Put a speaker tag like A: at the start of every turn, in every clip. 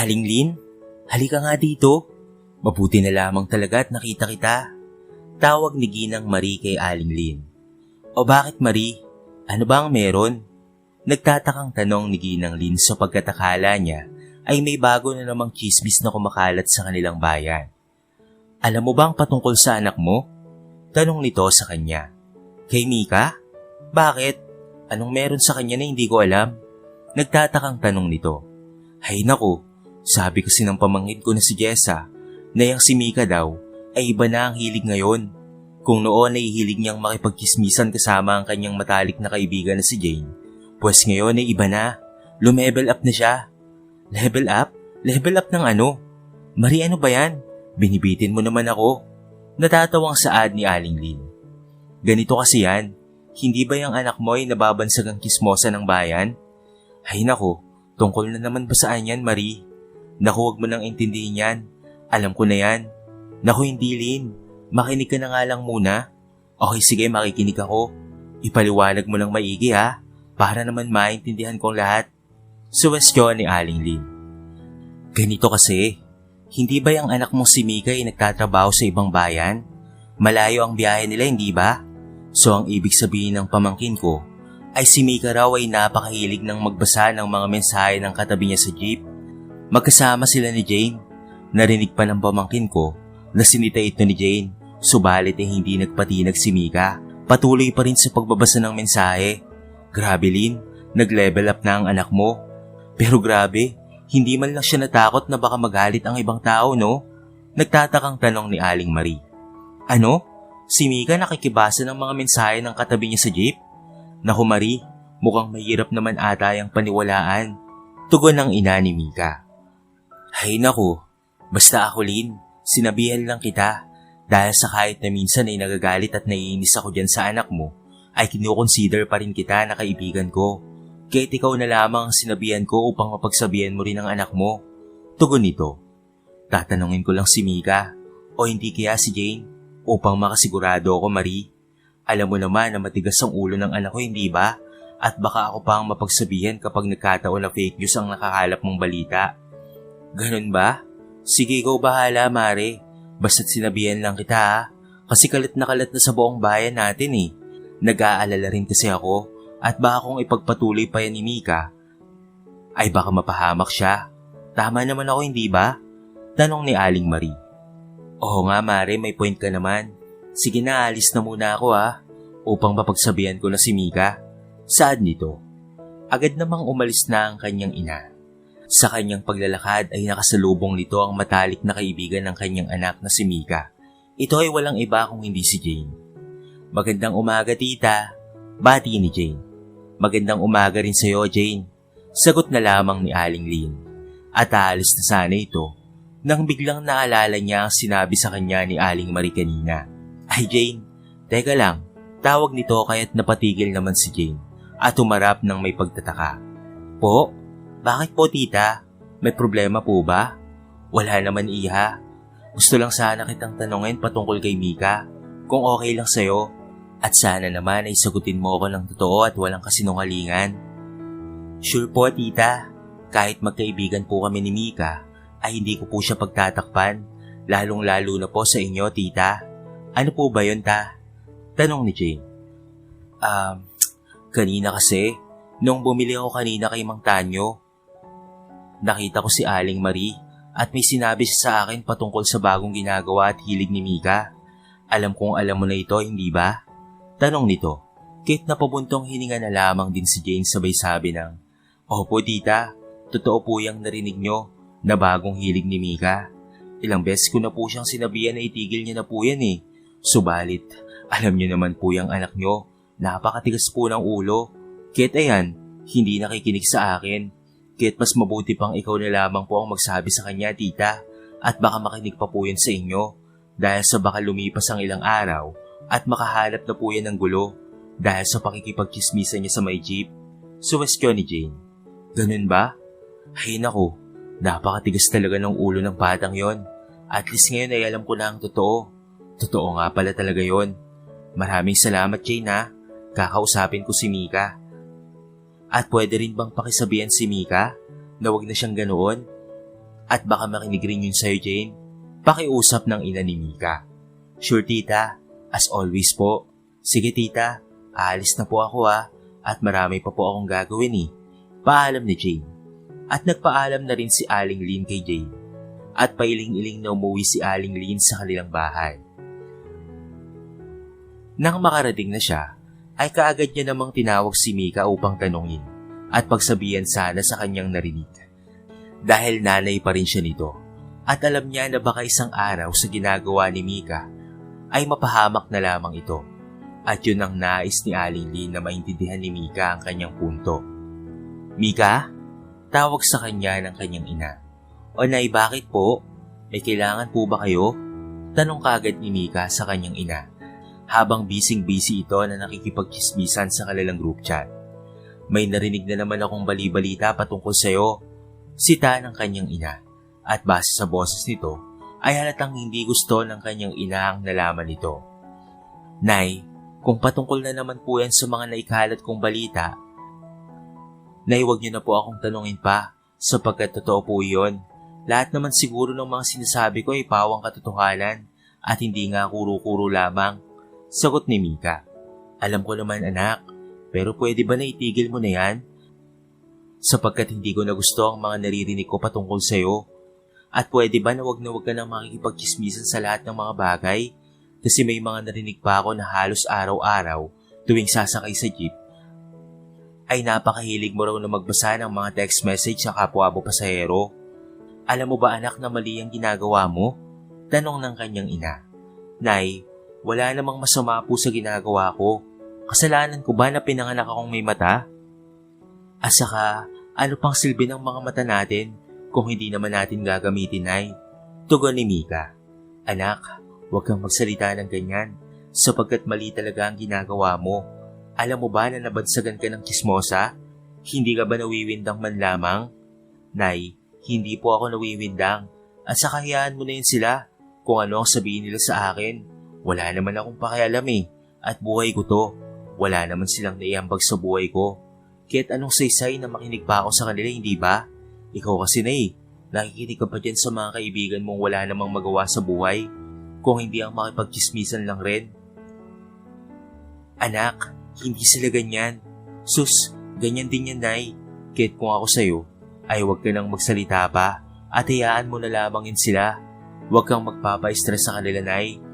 A: Aling Lin, halika nga dito. Mabuti na lamang talaga at nakita kita. Tawag ni Ginang Marie kay Aling Lin. O bakit Marie? Ano ba ang meron? Nagtatakang tanong ni Ginang Lin sa pagkatakala niya ay may bago na namang chismis na kumakalat sa kanilang bayan. Alam mo bang patungkol sa anak mo? Tanong nito sa kanya. Kay Mika? Bakit? Anong meron sa kanya na hindi ko alam? Nagtatakang tanong nito. Hay naku, sabi kasi ng pamangkin ko na si Jessa na yung si Mika daw ay iba na ang hilig ngayon. Kung noon ay hilig niyang makipagkismisan kasama ang kanyang matalik na kaibigan na si Jane, pues ngayon ay iba na. Lumevel up na siya. Level up? Level up ng ano? Mari ano ba yan? Binibitin mo naman ako. Natatawang saad ni Aling Lin. Ganito kasi yan. Hindi ba yung anak mo ay nababansag ang kismosa ng bayan? Ay nako, tungkol na naman ba saan yan, Marie? Naku, huwag mo nang intindihin yan. Alam ko na yan. Naku, hindi, Lin. Makinig ka na nga lang muna. Okay, sige, makikinig ako. Ipaliwanag mo ng maigi, ha? Para naman maintindihan kong lahat. Suwestyon ni Aling Lin. Ganito kasi, hindi ba yung anak mong si Mika ay nagtatrabaho sa ibang bayan? Malayo ang biyahe nila, hindi ba? So ang ibig sabihin ng pamangkin ko ay si Mika raw ay napakahilig ng magbasa ng mga mensahe ng katabi niya sa jeep. Magkasama sila ni Jane. Narinig pa ng pamangkin ko na sinita ito ni Jane. Subalit ay hindi nagpatinag si Mika. Patuloy pa rin sa pagbabasa ng mensahe. Grabe Lin, nag-level up na ang anak mo. Pero grabe, hindi man lang siya natakot na baka magalit ang ibang tao, no? Nagtatakang tanong ni Aling Marie. Ano? Si Mika nakikibasa ng mga mensahe ng katabi niya sa jeep? Naku Marie, mukhang mahirap naman ata yung paniwalaan. Tugon ng ina ni Mika. Hay naku, basta ako Lin, sinabihan lang kita. Dahil sa kahit na minsan ay nagagalit at naiinis ako dyan sa anak mo, ay kinukonsider pa rin kita na kaibigan ko. Kahit ikaw na lamang ang sinabihan ko upang mapagsabihan mo rin ang anak mo. Tugon nito. Tatanungin ko lang si Mika o hindi kaya si Jane upang makasigurado ako Marie. Alam mo naman na matigas ang ulo ng anak ko hindi ba? At baka ako pa ang mapagsabihan kapag nagkataon na fake news ang nakakalap mong balita. Ganun ba? Sige ikaw bahala Mare. Basta't sinabihan lang kita ha. Kasi kalat na kalat na sa buong bayan natin eh. Nag-aalala rin kasi ako at baka kung ipagpatuloy pa yan ni Mika, ay baka mapahamak siya. Tama naman ako hindi ba? Tanong ni Aling Marie. Oo nga Mare, may point ka naman. Sige na, alis na muna ako ha, upang mapagsabihan ko na si Mika. Saad nito? Agad namang umalis na ang kanyang ina. Sa kanyang paglalakad ay nakasalubong nito ang matalik na kaibigan ng kanyang anak na si Mika. Ito ay walang iba kung hindi si Jane. Magandang umaga tita, bati ni Jane. Magandang umaga rin sa iyo Jane. Sagot na lamang ni Aling Lin. At aalis na sana ito nang biglang naalala niya ang sinabi sa kanya ni Aling Marie kanina. Ay Jane, teka lang, tawag nito kaya't napatigil naman si Jane at umarap ng may pagtataka. Po, bakit po tita? May problema po ba? Wala naman iha. Gusto lang sana kitang tanungin patungkol kay Mika kung okay lang sa'yo at sana naman ay sagutin mo ako ng totoo at walang kasinungalingan. Sure po tita, kahit magkaibigan po kami ni Mika ay hindi ko po siya pagtatakpan lalong lalo na po sa inyo tita. Ano po ba yun ta? Tanong ni Jane. Um, kanina kasi, nung bumili ako kanina kay Mang Tanyo, Nakita ko si Aling Marie at may sinabi siya sa akin patungkol sa bagong ginagawa at hilig ni Mika. Alam kong alam mo na ito, hindi ba? Tanong nito. Kahit napabuntong hininga na lamang din si Jane sabay sabi ng, Opo tita, totoo po yung narinig nyo na bagong hilig ni Mika. Ilang beses ko na po siyang sinabihan na itigil niya na po yan eh. Subalit, alam niyo naman po yung anak nyo, napakatigas po ng ulo. Kahit ayan, hindi nakikinig sa akin Kaya't mas mabuti pang ikaw na lamang po ang magsabi sa kanya, tita, at baka makinig pa po yan sa inyo dahil sa baka lumipas ang ilang araw at makahanap na po yan ng gulo dahil sa pakikipagkismisan niya sa may jeep. Suwestyon ni Jane. Ganun ba? Ay nako, napakatigas talaga ng ulo ng batang yon. At least ngayon ay alam ko na ang totoo. Totoo nga pala talaga yon. Maraming salamat Jane ha. Kakausapin ko si Mika. At pwede rin bang pakisabihan si Mika na wag na siyang ganoon? At baka makinig rin yun sa'yo, Jane. Pakiusap ng ina ni Mika. Sure, tita. As always po. Sige, tita. Aalis na po ako ha. At marami pa po akong gagawin eh. Paalam ni Jane. At nagpaalam na rin si Aling Lin kay Jane. At pailing-iling na umuwi si Aling Lin sa kanilang bahay. Nang makarating na siya, ay kaagad niya namang tinawag si Mika upang tanungin at pagsabihan sana sa kanyang narinig. Dahil nanay pa rin siya nito at alam niya na baka isang araw sa ginagawa ni Mika ay mapahamak na lamang ito. At yun ang nais ni Aling Lin na maintindihan ni Mika ang kanyang punto. Mika? Tawag sa kanya ng kanyang ina. O nay, bakit po? May kailangan po ba kayo? Tanong kaagad ni Mika sa kanyang ina habang bising-busy ito na nakikipagchismisan sa kanilang group chat. May narinig na naman akong balibalita patungkol sa'yo. Sita ng kanyang ina. At base sa boses nito, ay halatang hindi gusto ng kanyang ina ang nalaman nito. Nay, kung patungkol na naman po yan sa mga naikalat kong balita, Nay, huwag niyo na po akong tanungin pa, sapagkat totoo po yun. Lahat naman siguro ng mga sinasabi ko ay pawang katotohanan at hindi nga kuro-kuro lamang. Sagot ni Mika. Alam ko naman anak, pero pwede ba na itigil mo na yan? Sapagkat hindi ko na gusto ang mga naririnig ko patungkol sa'yo. At pwede ba na wag na wag ka nang makikipagkismisan sa lahat ng mga bagay? Kasi may mga narinig pa ako na halos araw-araw tuwing sasakay sa jeep ay napakahilig mo raw na magbasa ng mga text message sa kapwa mo pasahero. Alam mo ba anak na mali ang ginagawa mo? Tanong ng kanyang ina. Nay, wala namang masama po sa ginagawa ko. Kasalanan ko ba na pinanganak akong may mata? At saka, ano pang silbi ng mga mata natin kung hindi naman natin gagamitin, Nay? Tugon ni Mika. Anak, huwag kang magsalita ng ganyan sapagkat mali talaga ang ginagawa mo. Alam mo ba na nabadsagan ka ng kismosa? Hindi ka ba nawiwindang man lamang? Nay, hindi po ako nawiwindang. At sa kahiyaan mo na yun sila. Kung ano ang sabihin nila sa akin. Wala naman akong pakialam eh. At buhay ko to. Wala naman silang naiambag sa buhay ko. Kahit anong saysay na makinig pa ako sa kanila, hindi ba? Ikaw kasi na eh. Nakikinig ka pa dyan sa mga kaibigan mong wala namang magawa sa buhay. Kung hindi ang makipagkismisan lang rin. Anak, hindi sila ganyan. Sus, ganyan din yan, Nay. Kahit kung ako sa'yo, ay huwag ka nang magsalita pa at hayaan mo na lamang yun sila. Huwag kang magpapa-stress sa kanila, Nay.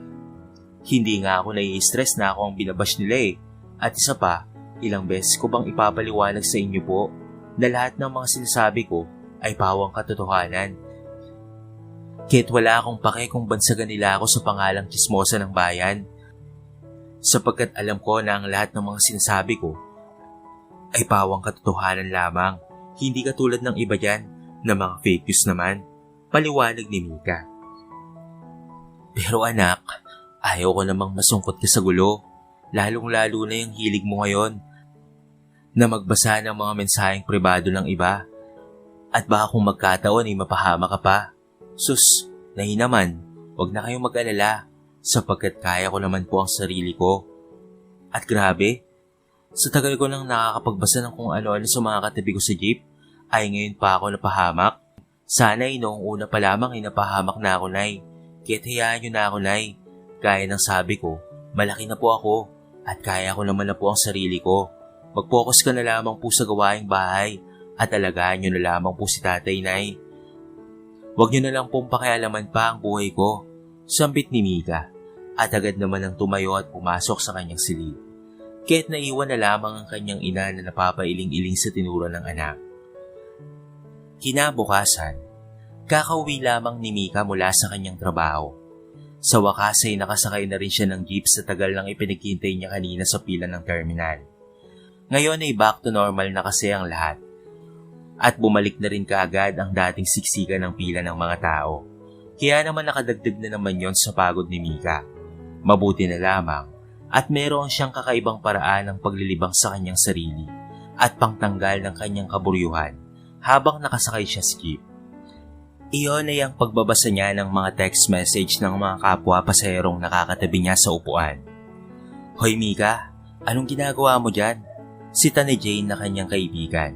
A: Hindi nga ako nai-stress na ako ang binabash nila eh. At isa pa, ilang beses ko bang ipapaliwanag sa inyo po na lahat ng mga sinasabi ko ay pawang katotohanan. Kahit wala akong pake kung bansagan nila ako sa pangalang kismosa ng bayan sapagkat alam ko na ang lahat ng mga sinasabi ko ay pawang katotohanan lamang, hindi katulad ng iba dyan na mga fake news naman, paliwanag ni Mika. Pero anak, ayaw ko namang masungkot ka sa gulo, lalong-lalo na yung hilig mo ngayon na magbasa ng mga mensaheng pribado ng iba at baka kung magkataon ay mapahama ka pa. Sus, nahi naman, wag na kayong mag-alala sapagkat kaya ko naman po ang sarili ko. At grabe, sa tagal ko nang nakakapagbasa ng kung ano-ano sa mga katabi ko sa jeep, ay ngayon pa ako napahamak. Sana ay noong una pa lamang ay napahamak na ako, Nay. Kaya't hayaan niyo na ako, Nay. Gaya ng sabi ko, malaki na po ako at kaya ko naman na po ang sarili ko. Mag-focus ka na lamang po sa gawaing bahay at alagaan niyo na lamang po si tatay, Nay. Huwag niyo na lang pong pakialaman pa ang buhay ko. Sambit ni Mika at agad naman ang tumayo at pumasok sa kanyang silid. Kaya't naiwan na lamang ang kanyang ina na napapailing-iling sa tinuro ng anak. Kinabukasan, kakauwi lamang ni Mika mula sa kanyang trabaho. Sa wakas ay nakasakay na rin siya ng jeep sa tagal lang ipinagkintay niya kanina sa pila ng terminal. Ngayon ay back to normal na kasi ang lahat. At bumalik na rin kaagad ang dating siksikan ng pila ng mga tao. Kaya naman nakadagdag na naman yon sa pagod ni Mika. Mabuti na lamang at meron siyang kakaibang paraan ng paglilibang sa kanyang sarili at pangtanggal ng kanyang kaburyuhan habang nakasakay siya sa jeep. Iyon ay ang pagbabasa niya ng mga text message ng mga kapwa pasaherong nakakatabi niya sa upuan. Hoy Mika, anong ginagawa mo dyan? Sita ni Jane na kanyang kaibigan.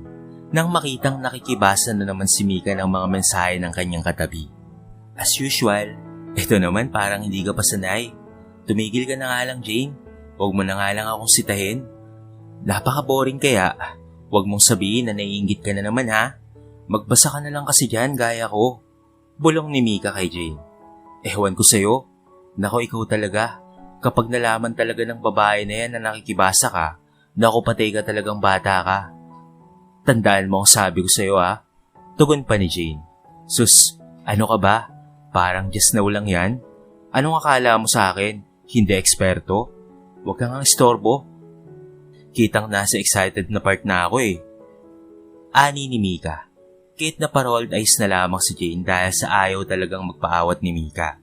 A: nang makitang nakikibasa na naman si Mika ng mga mensahe ng kanyang katabi. As usual, ito naman parang hindi ka pa sanay. Tumigil ka na nga lang, Jane. Huwag mo na nga lang akong sitahin. Napaka-boring kaya. Huwag mong sabihin na naiingit ka na naman ha. Magbasa ka na lang kasi dyan gaya ko. Bulong ni Mika kay Jane. Ewan ko sa'yo. Nako ikaw talaga. Kapag nalaman talaga ng babae na yan na nakikibasa ka, nako patay ka talagang bata ka. Tandaan mo ang sabi ko sa'yo ha. Tugon pa ni Jane. Sus, ano ka ba? Parang just now lang yan? Anong akala mo sa akin? Hindi eksperto? Huwag kang ang istorbo. Kitang nasa excited na part na ako eh. Ani ni Mika. Kit na parolled eyes na lamang si Jane dahil sa ayaw talagang magpaawat ni Mika.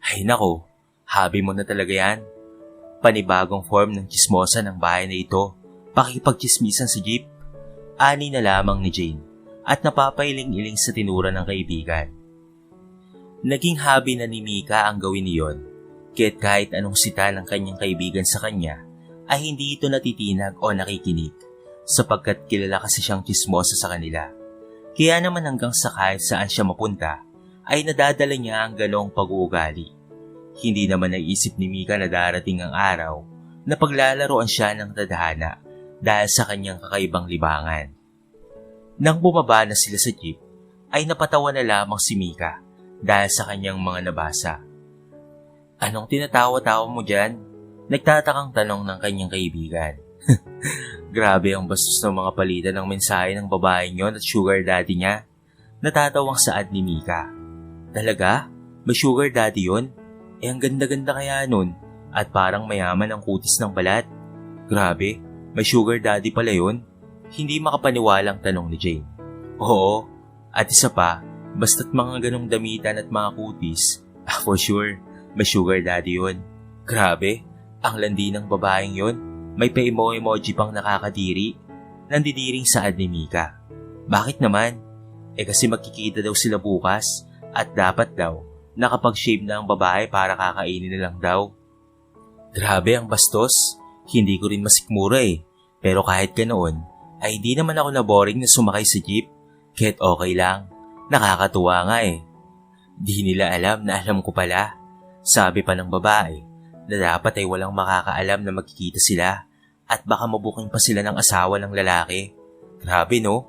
A: Ay nako, Habi mo na talaga yan. Panibagong form ng chismosa ng bahay na ito. Pakipagchismisan si Jeep. Ani na lamang ni Jane at napapailing-iling sa tinura ng kaibigan. Naging habi na ni Mika ang gawin niyon. Kahit kahit anong sita ng kanyang kaibigan sa kanya, ay hindi ito natitinag o nakikinig sapagkat kilala kasi siyang chismosa sa kanila. Kaya naman hanggang sa kahit saan siya mapunta, ay nadadala niya ang galong pag-uugali hindi naman naisip ni Mika na darating ang araw na paglalaroan siya ng tadhana dahil sa kanyang kakaibang libangan. Nang bumaba na sila sa jeep, ay napatawa na lamang si Mika dahil sa kanyang mga nabasa. Anong tinatawa-tawa mo dyan? Nagtatakang tanong ng kanyang kaibigan. Grabe ang bastos ng mga palitan ng mensahe ng babaeng yon at sugar daddy niya. Natatawang saad ni Mika. Talaga? May sugar daddy yon? Eh ang ganda-ganda kaya nun at parang mayaman ang kutis ng balat. Grabe, may sugar daddy pala yun. Hindi makapaniwalang tanong ni Jane. Oo, at isa pa, basta't mga ganong damitan at mga kutis, ah for sure, may sugar daddy yun. Grabe, ang landi ng babaeng yun. May pa-emo-emoji pang nakakadiri. Nandidiring saad ni Mika. Bakit naman? Eh kasi magkikita daw sila bukas at dapat daw nakapag-shave na ang babae para kakainin na lang daw. Grabe ang bastos. Hindi ko rin masikmura eh. Pero kahit ganoon, ay hindi naman ako na boring na sumakay sa jeep. Kahit okay lang. Nakakatuwa nga eh. Di nila alam na alam ko pala. Sabi pa ng babae na dapat ay walang makakaalam na magkikita sila at baka mabuking pa sila ng asawa ng lalaki. Grabe no?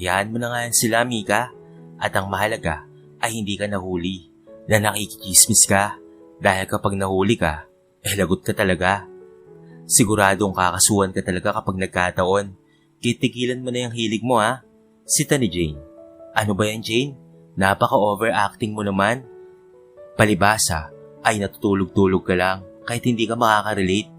A: Yan mo na nga sila, Mika. At ang mahalaga ay hindi ka nahuli na nakikichismis ka dahil kapag nahuli ka, eh lagot ka talaga. Siguradong kakasuhan ka talaga kapag nagkataon. Kitigilan mo na yung hilig mo ha. Sita ni Jane. Ano ba yan Jane? Napaka-overacting mo naman. Palibasa ay natutulog-tulog ka lang kahit hindi ka makaka-relate.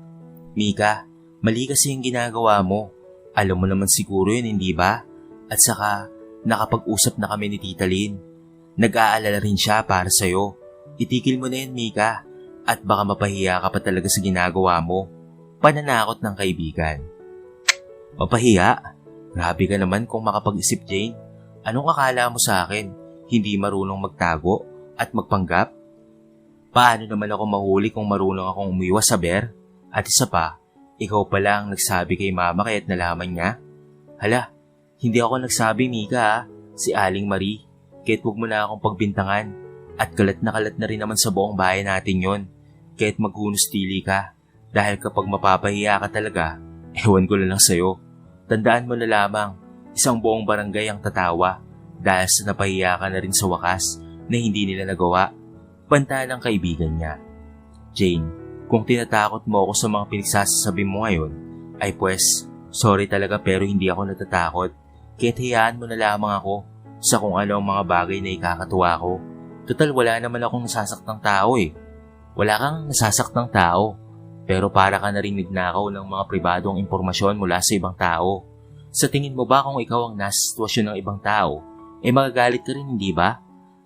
A: Mika, mali kasi yung ginagawa mo. Alam mo naman siguro yun, hindi ba? At saka, nakapag-usap na kami ni Tita Lynn Nag-aalala rin siya para sa'yo. Itigil mo na yan, Mika. At baka mapahiya ka pa talaga sa ginagawa mo. Pananakot ng kaibigan. Mapahiya? Grabe ka naman kung makapag-isip, Jane. Anong akala mo sa akin? Hindi marunong magtago at magpanggap? Paano naman ako mahuli kung marunong akong umiwas sa bear? At isa pa, ikaw pala ang nagsabi kay mama kaya't nalaman niya? Hala, hindi ako nagsabi, Mika ha. Si Aling Marie. Kahit huwag mo na akong pagbintangan. At kalat na kalat na rin naman sa buong bayan natin yon. Kahit maghunos tili ka. Dahil kapag mapapahiya ka talaga, ewan ko lang sa'yo. Tandaan mo na lamang, isang buong barangay ang tatawa dahil sa napahiya ka na rin sa wakas na hindi nila nagawa. Panta ng kaibigan niya. Jane, kung tinatakot mo ako sa mga pinagsasabi mo ngayon, ay pues, sorry talaga pero hindi ako natatakot. Kahit hayaan mo na lamang ako sa kung ano ang mga bagay na ikakatuwa ko. Total wala naman akong nasasaktang tao eh. Wala kang nasasaktang tao. Pero para ka na rin nagnakaw ng mga pribadong impormasyon mula sa ibang tao. Sa tingin mo ba kung ikaw ang nasa sitwasyon ng ibang tao, eh magagalit ka rin hindi ba?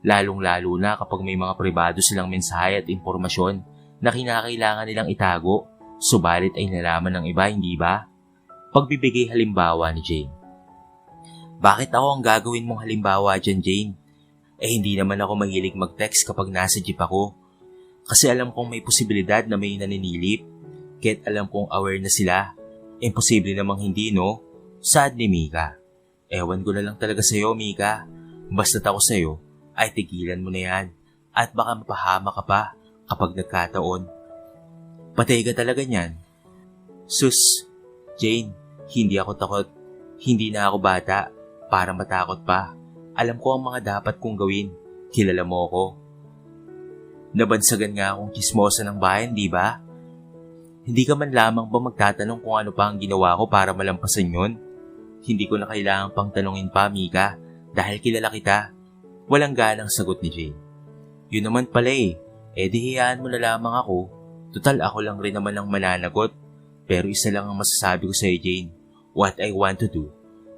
A: Lalong-lalo na kapag may mga pribado silang mensahe at impormasyon na kinakailangan nilang itago, subalit ay nalaman ng iba, hindi ba? Pagbibigay halimbawa ni Jane. Bakit ako ang gagawin mong halimbawa dyan, Jane? Eh hindi naman ako mahilig mag-text kapag nasa jeep ako. Kasi alam kong may posibilidad na may naninilip. Kahit alam kong aware na sila. Imposible namang hindi, no? Sad ni Mika. Ewan ko na lang talaga sa'yo, Mika. Basta't ako sa'yo, ay tigilan mo na yan. At baka mapahama ka pa kapag nagkataon. Patay ka talaga niyan. Sus, Jane, hindi ako takot. Hindi na ako bata para matakot pa. Alam ko ang mga dapat kong gawin. Kilala mo ako. Nabansagan nga akong kismosa ng bayan, di ba? Hindi ka man lamang ba magtatanong kung ano pa ang ginawa ko para malampasan yon? Hindi ko na kailangan pang tanungin pa, Mika, dahil kilala kita. Walang ganang sagot ni Jane. Yun naman pala eh, eh di hiyaan mo na lamang ako. Total ako lang rin naman ang mananagot. Pero isa lang ang masasabi ko sa'yo, Jane. What I want to do,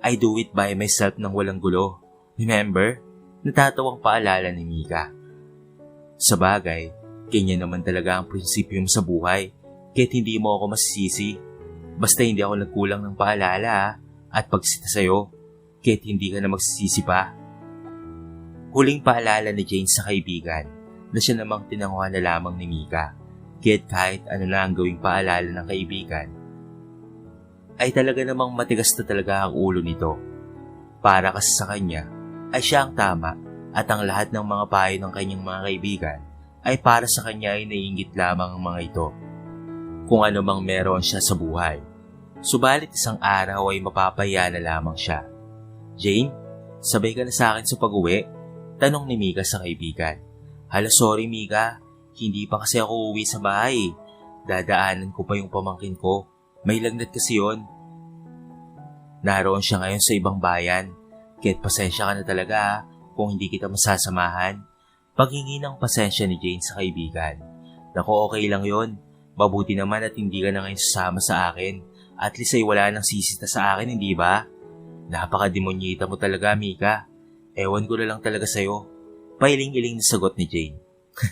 A: I do it by myself ng walang gulo. Remember? Natatawang paalala ni Mika. Sa bagay, kanya naman talaga ang prinsipyo mo sa buhay. Kahit hindi mo ako masisisi. Basta hindi ako nagkulang ng paalala ah, at pagsita sa'yo. Kahit hindi ka na magsisisi pa. Huling paalala ni Jane sa kaibigan na siya namang tinanguhan na lamang ni Mika. Kahit kahit ano na ang gawing paalala ng kaibigan, ay talaga namang matigas na talaga ang ulo nito. Para kasi sa kanya, ay siya ang tama at ang lahat ng mga payo ng kanyang mga kaibigan ay para sa kanya ay naiingit lamang ang mga ito. Kung ano mang meron siya sa buhay. Subalit isang araw ay mapapaya na lamang siya. Jane, sabay ka na sa akin sa pag-uwi? Tanong ni Mika sa kaibigan. Hala sorry Mika, hindi pa kasi ako uwi sa bahay. Dadaanan ko pa yung pamangkin ko. May lagnat kasi yon. Naroon siya ngayon sa ibang bayan. Kahit pasensya ka na talaga kung hindi kita masasamahan. Paghingi ng pasensya ni Jane sa kaibigan. Naku okay lang yon. Mabuti naman at hindi ka na ngayon sasama sa akin. At least ay wala nang sisita sa akin, hindi ba? Napaka-demonyita mo talaga, Mika. Ewan ko na lang talaga sa'yo. Pailing-iling na sagot ni Jane.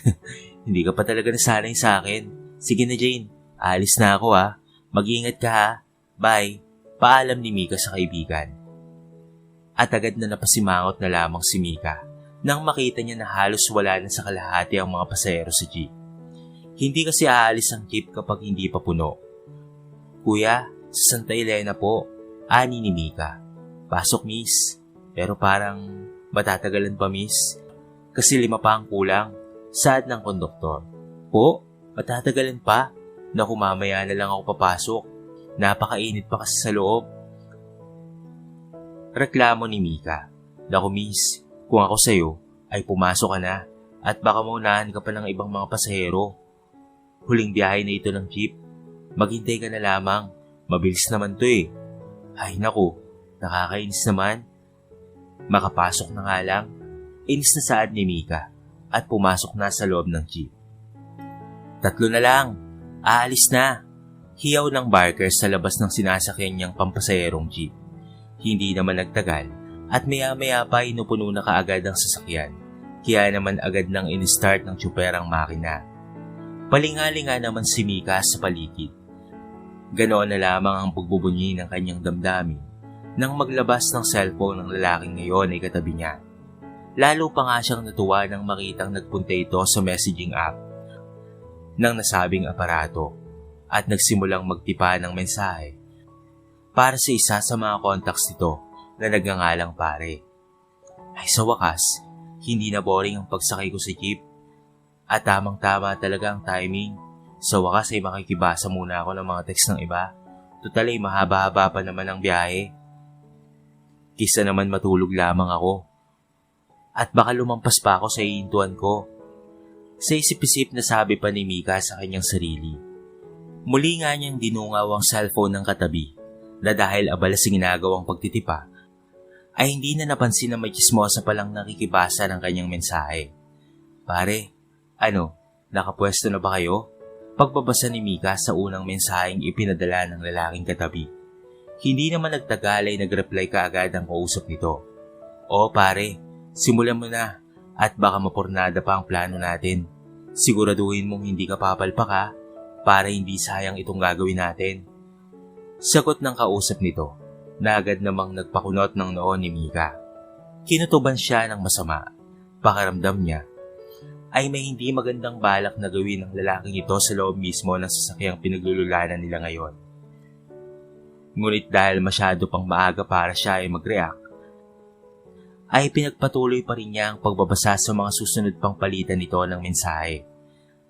A: Hindi ka pa talaga nasanay sa akin. Sige na Jane, alis na ako ha. Mag-iingat ka ha. Bye. Paalam ni Mika sa kaibigan. At agad na napasimangot na lamang si Mika nang makita niya na halos wala na sa kalahati ang mga pasahero sa jeep. Hindi kasi aalis ang jeep kapag hindi pa puno. Kuya, sa Santa Elena po, ani ni Mika. Pasok miss. Pero parang matatagalan pa miss. Kasi lima pa ang kulang. Sad ng konduktor. Po, matatagalan pa. Naku mamaya na lang ako papasok. Napakainit pa kasi sa loob. Reklamo ni Mika. Naku miss, kung ako sa'yo, ay pumasok ka na at baka maunahan ka pa ng ibang mga pasahero. Huling biyahe na ito ng jeep. Maghintay ka na lamang. Mabilis naman to eh. Ay naku, nakakainis naman. Makapasok na nga lang. Inis na saad ni Mika at pumasok na sa loob ng jeep. Tatlo na lang. Aalis na. Hiyaw ng barker sa labas ng sinasakyan niyang pampasayerong jeep. Hindi naman nagtagal at maya-maya pa inupuno na kaagad ang sasakyan. Kaya naman agad nang in-start ng tsuperang makina. Palingalinga naman si Mika sa paligid. Ganoon na lamang ang pagbubunyi ng kanyang damdamin nang maglabas ng cellphone ng lalaking ngayon ay katabi niya. Lalo pa nga siyang natuwa nang makitang nagpunta ito sa messaging app ng nasabing aparato at nagsimulang magtipa ng mensahe para sa isa sa mga contacts nito na nagngangalang pare. Ay sa wakas, hindi na boring ang pagsakay ko sa jeep at tamang-tama talaga ang timing. Sa wakas ay makikibasa muna ako ng mga text ng iba. Total ay mahaba-haba pa naman ang biyahe. Kisa naman matulog lamang ako. At baka lumampas pa ako sa iintuan ko. Sa isip-isip na sabi pa ni Mika sa kanyang sarili. Muli nga niyang dinungaw ang cellphone ng katabi na dahil abala sa ginagawang pagtitipa ay hindi na napansin na may chismosa palang nakikibasa ng kanyang mensahe. Pare, ano, nakapwesto na ba kayo? Pagbabasa ni Mika sa unang mensaheng ipinadala ng lalaking katabi. Hindi naman nagtagal ay nag-reply kaagad ang kausap nito. O pare, simulan mo na at baka mapurnada pa ang plano natin. Siguraduhin mong hindi ka papalpak ha para hindi sayang itong gagawin natin. Sagot ng kausap nito na agad namang nagpakunot ng noon ni Mika. Kinutuban siya ng masama. Pakaramdam niya ay may hindi magandang balak na gawin ng lalaking ito sa loob mismo ng sasakyang pinaglululanan nila ngayon. Ngunit dahil masyado pang maaga para siya ay mag-react, ay pinagpatuloy pa rin niya ang pagbabasa sa mga susunod pang palitan nito ng mensahe.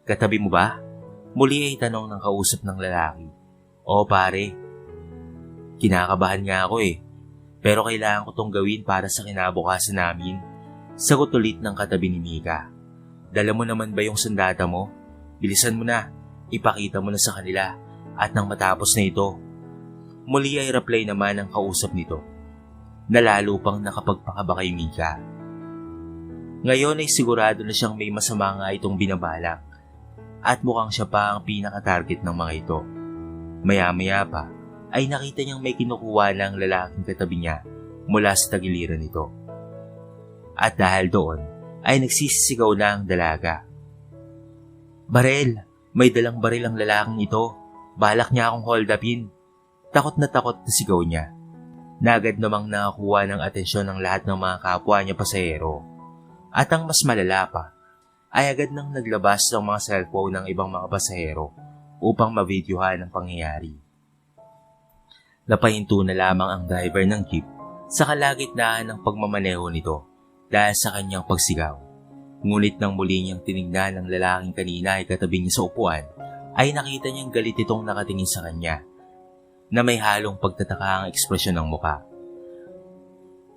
A: Katabi mo ba? Muli ay tanong ng kausap ng lalaki. Oo pare. Kinakabahan nga ako eh. Pero kailangan ko tong gawin para sa kinabukasan namin. Sagot ulit ng katabi ni Mika. Dala mo naman ba yung sandata mo? Bilisan mo na. Ipakita mo na sa kanila. At nang matapos na ito. Muli ay reply naman ng kausap nito. Nalalo pang nakapagpakaba kay Mika. Ngayon ay sigurado na siyang may masama nga itong binabalak. At mukhang siya pa ang pinaka-target ng mga ito. Maya-maya pa ay nakita niyang may kinukuha ng lalaking katabi niya mula sa tagiliran nito. At dahil doon, ay nagsisisigaw na ang dalaga. Barel, may dalang baril ang lalaking ito. Balak niya akong hold upin. Takot na takot na sigaw niya. Nagad namang nakakuha ng atensyon ng lahat ng mga kapwa niya pasahero. At ang mas malala pa, ay agad nang naglabas ng mga cellphone ng ibang mga pasahero upang mavideohan ang pangyayari. Napahinto na lamang ang driver ng jeep sa kalagitnaan ng pagmamaneho nito dahil sa kanyang pagsigaw. Ngunit nang muli niyang tinignan ng lalaking kanina ay katabi niya sa upuan, ay nakita niyang galit itong nakatingin sa kanya na may halong pagtataka ang ekspresyon ng muka.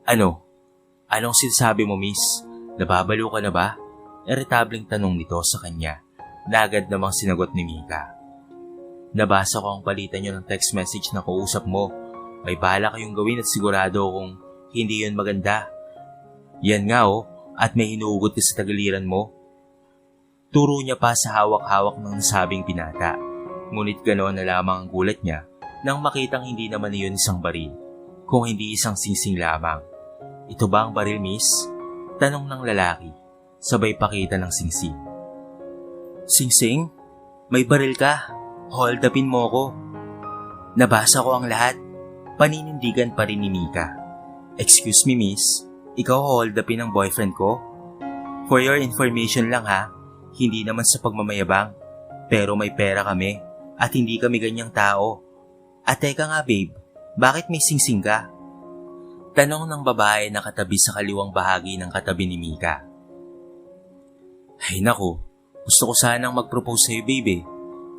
A: Ano? Anong sinasabi mo, miss? Nababalo ka na ba? Iritableng tanong nito sa kanya na agad namang sinagot ni Mika. Nabasa ko ang palitan niyo ng text message na kausap mo. May bala kayong gawin at sigurado kung hindi yun maganda. Yan nga oh, at may hinugot ka sa tagaliran mo. Turo niya pa sa hawak-hawak ng nasabing pinata. Ngunit ganoon na lamang ang gulat niya nang makitang hindi naman iyon isang baril, kung hindi isang singsing lamang. Ito ba ang baril, miss? Tanong ng lalaki, sabay pakita ng singsing. Singsing? May baril ka? Hold upin mo ko. Nabasa ko ang lahat. Paninindigan pa rin ni Mika. Excuse me, miss. Ikaw hold upin ang boyfriend ko? For your information lang ha, hindi naman sa pagmamayabang. Pero may pera kami at hindi kami ganyang tao. At teka nga babe, bakit may singsing ka? Tanong ng babae na katabi sa kaliwang bahagi ng katabi ni Mika. Ay nako, gusto ko sanang mag-propose sa'yo babe eh.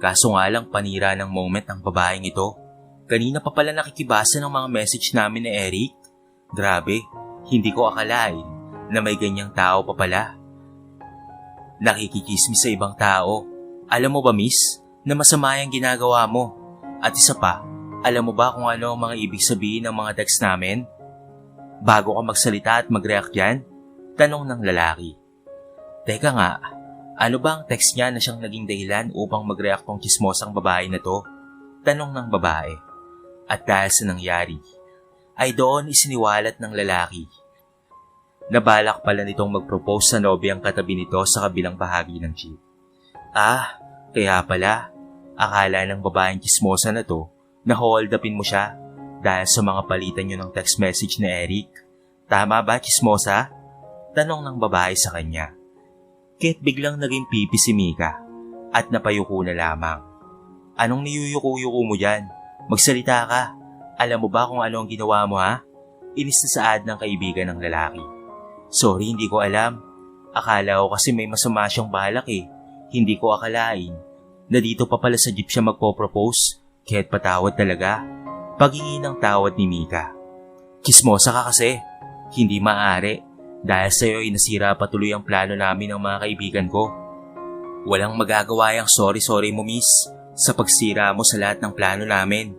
A: Kaso nga lang panira ng moment ang babaeng ito. Kanina pa pala nakikibasa ng mga message namin ni Eric. Grabe, hindi ko akalain na may ganyang tao pa pala. Nakikikismis sa ibang tao. Alam mo ba miss, na masama yung ginagawa mo. At isa pa, alam mo ba kung ano ang mga ibig sabihin ng mga text namin? Bago ka magsalita at mag-react yan, tanong ng lalaki. Teka nga, ano ba ang text niya na siyang naging dahilan upang mag-react tong chismosang babae na to? Tanong ng babae. At dahil sa nangyari, ay doon isiniwalat ng lalaki. Nabalak pala nitong mag-propose sa nobyang katabi nito sa kabilang bahagi ng jeep. Ah, kaya pala, akala ng babaeng chismosa na to na hold upin mo siya dahil sa mga palitan niyo ng text message ni Eric. Tama ba, chismosa? Tanong ng babae sa kanya. Kaya't biglang naging pipi si Mika at napayuko na lamang. Anong niyuyuko-yuko mo dyan? Magsalita ka. Alam mo ba kung ano ang ginawa mo ha? Inis na saad ng kaibigan ng lalaki. Sorry, hindi ko alam. Akala ko kasi may masama siyang balak eh. Hindi ko akalain na dito pa pala sa jeep siya magpo-propose. Kaya't patawad talaga. Paghingi ng tawad ni Mika. Kismosa ka kasi. Hindi maaari. Dahil sa'yo ay nasira patuloy ang plano namin ng mga kaibigan ko. Walang magagawa yung sorry-sorry mo miss sa pagsira mo sa lahat ng plano namin.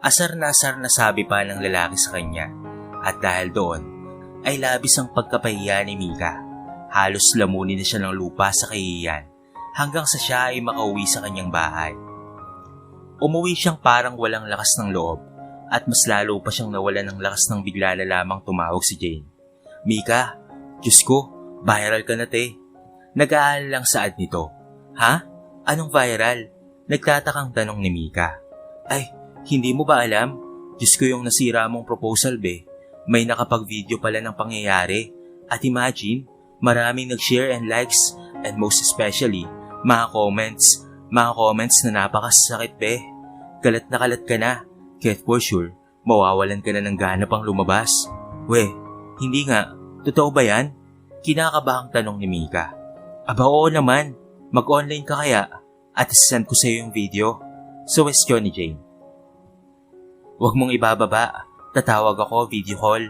A: Asar na asar na sabi pa ng lalaki sa kanya. At dahil doon, ay labis ang pagkapahiya ni Mika. Halos lamunin na siya ng lupa sa kahihiyan hanggang sa siya ay makauwi sa kanyang bahay. Umuwi siyang parang walang lakas ng loob at mas lalo pa siyang nawalan ng lakas ng bigla na lamang tumawag si Jane. Mika, Diyos ko, viral ka na te. Nag-aalala lang saad nito. Ha? Anong viral? Nagtatakang tanong ni Mika. Ay, hindi mo ba alam? Diyos ko yung nasira mong proposal be. May nakapag-video pala ng pangyayari. At imagine, maraming nag-share and likes and most especially, mga comments. Mga comments na napakasakit be. Kalat na kalat ka na. Kaya't for sure, mawawalan ka na ng gana pang lumabas. We, hindi nga. Totoo ba yan? Kinakabahang tanong ni Mika. Aba oo naman, mag-online ka kaya at isasend ko sa iyo yung video. Suwestyon ni Jane. Huwag mong ibababa, tatawag ako video call.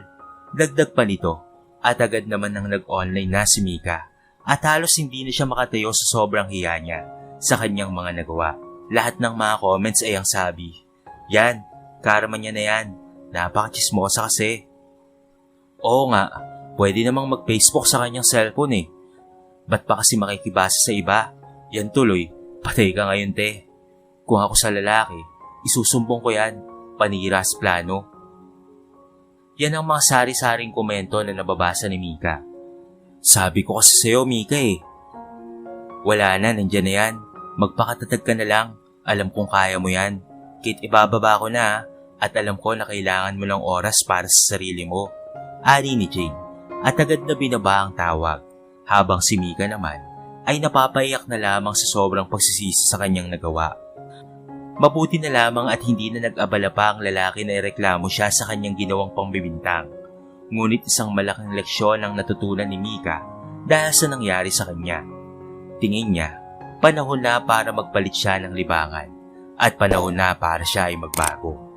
A: Dagdag pa nito at agad naman nang nag-online na si Mika at halos hindi na siya makatayo sa sobrang hiya niya sa kanyang mga nagawa. Lahat ng mga comments ay ang sabi, Yan, karma niya na yan. Napakachismosa kasi. Oo nga, pwede namang mag-Facebook sa kanyang cellphone eh. Ba't pa kasi makikibasa sa iba? Yan tuloy, patay ka ngayon te. Kung ako sa lalaki, isusumbong ko yan, panira sa plano. Yan ang mga sari-saring komento na nababasa ni Mika. Sabi ko kasi sa'yo, Mika eh. Wala na, nandyan na yan. Magpakatatag ka na lang. Alam kong kaya mo yan. Kit ibababa ko na at alam ko na kailangan mo ng oras para sa sarili mo. Ani ni Jane at agad na binaba ang tawag habang si Mika naman ay napapaiyak na lamang sa sobrang pagsisisi sa kanyang nagawa. Mabuti na lamang at hindi na nag-abala pa ang lalaki na ireklamo siya sa kanyang ginawang pangbibintang. Ngunit isang malaking leksyon ang natutunan ni Mika dahil sa nangyari sa kanya. Tingin niya, panahon na para magpalit siya ng libangan at panahon na para siya ay magbago.